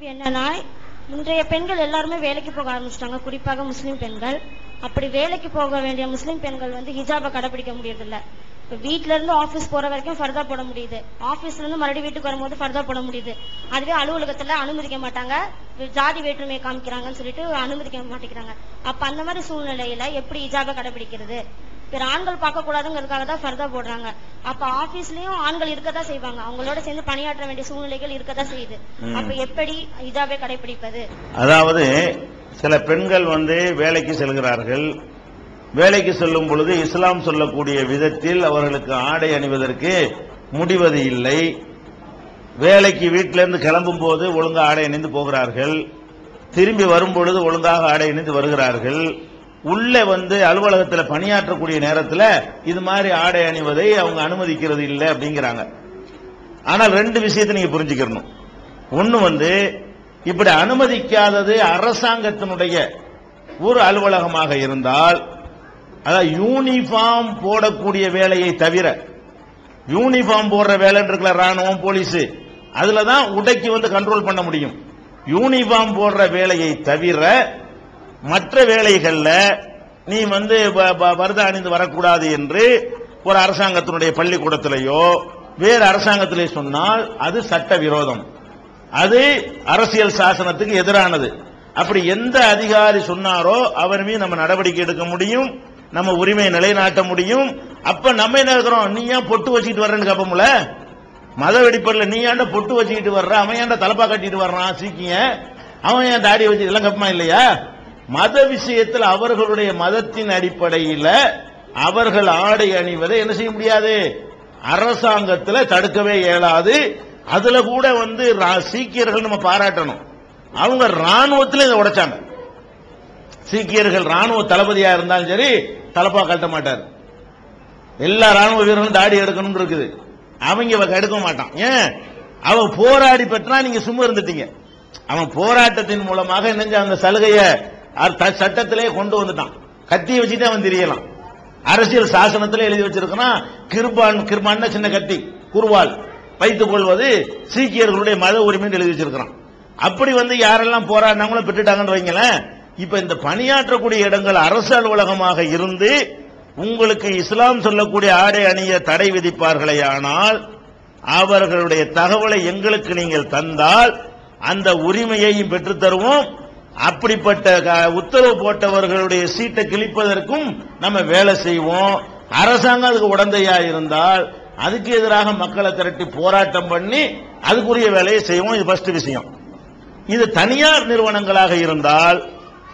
கேள்வி என்னன்னா இன்றைய பெண்கள் எல்லாருமே வேலைக்கு போக ஆரம்பிச்சிட்டாங்க. குறிப்பாக முஸ்லீம் பெண்கள். அப்படி வேலைக்கு போக வேண்டிய முஸ்லீம் பெண்கள் வந்து ஹிஜாபை கடைபிடிக்க முடியறதில்ல. இப்போ வீட்ல இருந்து ஆஃபீஸ் போற வரைக்கும் ஃபர்தா போட முடியுது. ஆஃபீஸ்ல இருந்து மறுபடியும் வீட்டுக்கு வரும்போது ஃபர்தா போட முடியுது. அதுவே அலுவலகத்துல அனுமதிக்க மாட்டாங்க. ஜாதி வேற்றுமையை காமிக்கிறாங்கன்னு சொல்லிட்டு அனுமதிக்க மாட்டேங்கிறாங்க. அப்ப அந்த மாதிரி சூழ்நிலையில எப்படி ஹிஜாபை கடைபிடிக்கிறது பிற ஆண்கள் பார்க்க கூடாதுங்கிறதுக்காக தான் ஃபர்தா போடுறாங்க. அப்ப ஆபீஸ்லயும் ஆண்கள் இருக்கதான் செய்வாங்க. அவங்களோட சேர்ந்து பணியாற்ற வேண்டிய சூழ்நிலைகள் இருக்கதான் செய்யுது. அப்ப எப்படி ஹிஜாபை கடைபிடிப்பது? அதாவது சில பெண்கள் வந்து வேலைக்கு செல்கிறார்கள். வேலைக்கு செல்லும் பொழுது இஸ்லாம் சொல்லக்கூடிய விதத்தில் அவர்களுக்கு ஆடை அணிவதற்கு முடிவது இல்லை. வேலைக்கு வீட்டிலிருந்து கிளம்பும் போது ஒழுங்கா ஆடை அணிந்து போகிறார்கள். திரும்பி வரும் பொழுது ஒழுங்காக ஆடை அணிந்து வருகிறார்கள். உள்ளே வந்து அலுவலகத்தில் பணியாற்றக்கூடிய நேரத்தில் இது மாதிரி ஆடை அணிவதை அவங்க அனுமதிக்கிறது இல்லை அப்படிங்கிறாங்க. ஆனால் ரெண்டு விஷயத்தை நீங்க புரிஞ்சுக்கணும். ஒன்று வந்து இப்படி அனுமதிக்காதது அரசாங்கத்தினுடைய ஒரு அலுவலகமாக இருந்தால் அதாவது யூனிஃபார்ம் போடக்கூடிய வேலையை தவிர யூனிஃபார்ம் போடுற வேலை இருக்கிற ராணுவம் போலீஸ் அதுல தான் உடைக்கு வந்து கண்ட்ரோல் பண்ண முடியும். யூனிஃபார்ம் போடுற வேலையை தவிர மற்ற வேலைகள்ல நீ வந்து ப- அணிந்து வரக்கூடாது என்று ஒரு அரசாங்கத்தினுடைய பள்ளிக்கூடத்திலேயோ வேறு அரசாங்கத்திலே சொன்னால் அது சட்ட விரோதம் அது அரசியல் சாசனத்துக்கு எதிரானது. அப்படி எந்த அதிகாரி சொன்னாரோ அவர் மீது நம்ம நடவடிக்கை எடுக்க முடியும் நம்ம உரிமையை நிலைநாட்ட முடியும். அப்ப நம்ம என்ன இருக்கிறோம்? நீ ஏன் பொட்டு வச்சுக்கிட்டு வர்றேன்னு கேப்போம்ல மத வெடிப்படில் நீ ஏன்டா பொட்டு வச்சுக்கிட்டு வர்ற? அவன் ஏன்டா தலப்பா கட்டிட்டு வர்றான்? சீக்கிய அவன் ஏன் தாடி வச்சு இதெல்லாம் கப்பமா இல்லையா? மத விஷயத்தில் அவர்களுடைய மதத்தின் அடிப்படையில் அவர்கள் ஆடை அணிவதை என்ன செய்ய முடியாது? அரசாங்கத்தில் தடுக்கவே இயலாது. அதுல கூட வந்து ரா- சீக்கியர்கள் நம்ம பாராட்டணும். அவங்க ராணுவத்தில் இதை உடைச்சாங்க. சீக்கியர்கள் ராணுவ தளபதியா இருந்தாலும் சரி தலப்பா கட்ட மாட்டார். எல்லா ராணுவ வீரர்களும் தாடி எடுக்கணும் இருக்குது. அவங்க இவ எடுக்க மாட்டான். ஏன்? அவன் போராடி பெற்றா நீங்க சும்மா இருந்துட்டீங்க. அவன் போராட்டத்தின் மூலமாக என்னஞ்ச அந்த சலுகையை சட்டத்திலே கொண்டு வந்துட்டான். கத்தியை வச்சுட்டே அவன் தெரியலாம். அரசியல் சாசனத்தில் எழுதி வச்சிருக்கிறான். கிருபான் கிருபான் சின்ன கத்தி குருவால். வைத்துக் கொள்வது சீக்கியர்களுடைய மத உரிமைன்னு எழுதி வச்சிருக்கிறான். அப்படி வந்து யாரெல்லாம் போராடினாங்களோ பெற்றுட்டாங்கன்னு வைங்களேன். இப்ப இந்த பணியாற்றக்கூடிய இடங்கள் அரசு அலுவலகமாக இருந்து உங்களுக்கு இஸ்லாம் சொல்லக்கூடிய ஆடை அணிய தடை விதிப்பார்களே ஆனால் அவர்களுடைய தகவலை எங்களுக்கு நீங்கள் தந்தால் அந்த உரிமையையும் பெற்றுத் தருவோம் அப்படிப்பட்ட க- உத்தரவு போட்டவர்களுடைய சீட்டை கிழிப்பதற்கும் நம்ம வேலை செய்வோம். அரசாங்கம் அதுக்கு உடந்தையா இருந்தால் அதுக்கு எதிராக மக்களை திரட்டி போராட்டம் பண்ணி அதுக்குரிய வேலையை செய்வோம். இது ஃபர்ஸ்ட் விஷயம். இது தனியார் நிறுவனங்களாக இருந்தால்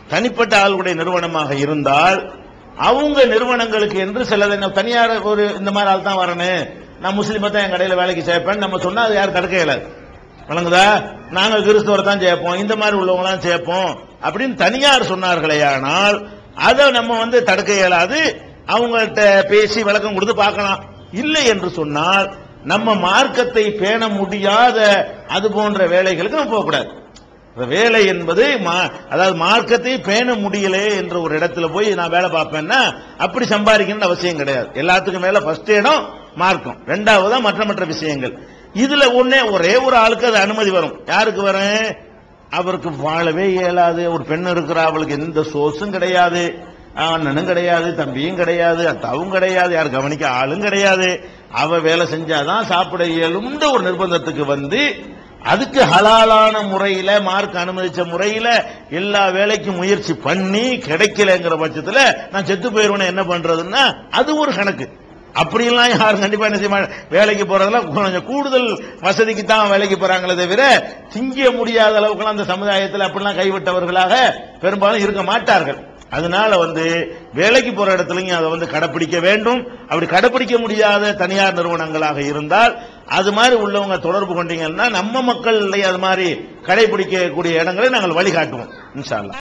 தனிப்பட்ட ஆளுடைய நிறுவனமாக இருந்தால் அவங்க நிறுவனங்களுக்கு என்று சில தனியார் ஒரு இந்த மாதிரி ஆள் தான் வரணும். நான் முஸ்லீமை தான் என் கடையில் வேலைக்கு சேர்ப்பேன். நம்ம சொன்னா அது யாரும் தடுக்க இயலாது வழங்குதா நாங்கள் கிறிஸ்தவரை தான் சேர்ப்போம் இந்த மாதிரி உள்ளவங்களாம் சேர்ப்போம் அப்படின்னு தனியார் சொன்னார்களே ஆனால் அதை நம்ம வந்து தடுக்க இயலாது. அவங்கள்ட்ட பேசி விளக்கம் கொடுத்து பார்க்கலாம். இல்லை என்று சொன்னால் நம்ம மார்க்கத்தை பேண முடியாத அது போன்ற வேலைகளுக்கு நம்ம போகக்கூடாது. வேலை என்பது மா- அதாவது மார்க்கத்தை பேண முடியலே என்ற ஒரு இடத்துல போய் நான் வேலை பார்ப்பேன்னா அப்படி சம்பாதிக்கணும்னு அவசியம் கிடையாது. எல்லாத்துக்கும் மேல ஃபர்ஸ்ட் இடம் மார்க்கம். ரெண்டாவதா மற்ற மற்ற விஷயங்கள். இதுல ஒன்னே ஒரே ஒரு ஆளுக்கு அது அனுமதி வரும். யாருக்கு வரும்? அவருக்கு வாழவே இயலாது. ஒரு பெண் இருக்கிறா அவளுக்கு எந்த சோர்ஸும் கிடையாது. அண்ணனும் கிடையாது தம்பியும் கிடையாது அத்தாவும் கிடையாது யார் கவனிக்க ஆளும் கிடையாது. அவ வேலை செஞ்சாதான் சாப்பிட இயலும்ன்ற ஒரு நிர்பந்தத்துக்கு வந்து அதுக்கு ஹலாலான முறையில மார்க் அனுமதிச்ச முறையில எல்லா வேலைக்கும் முயற்சி பண்ணி கிடைக்கலங்கிற பட்சத்துல நான் செத்து போயிருவேன் என்ன பண்றதுன்னா அது ஒரு கணக்கு. அப்படிலாம் யாரும் கண்டிப்பா என்ன செய்ய வேலைக்கு போறதெல்லாம் கொஞ்சம் கூடுதல் வசதிக்கு தான் வேலைக்கு போறாங்களே தவிர திங்க முடியாத அளவுக்குலாம் அந்த சமுதாயத்தில் அப்படிலாம் கைவிட்டவர்களாக பெரும்பாலும் இருக்க மாட்டார்கள். அதனால வந்து வேலைக்கு போற இடத்துலயும் அதை வந்து கடைப்பிடிக்க வேண்டும். அப்படி கடைப்பிடிக்க முடியாத தனியார் நிறுவனங்களாக இருந்தால் அது மாதிரி உள்ளவங்க தொடர்பு கொண்டீங்கன்னா நம்ம மக்கள் அது மாதிரி கடைபிடிக்கக்கூடிய இடங்களை நாங்கள் வழிகாட்டுவோம். இன்ஷால்லா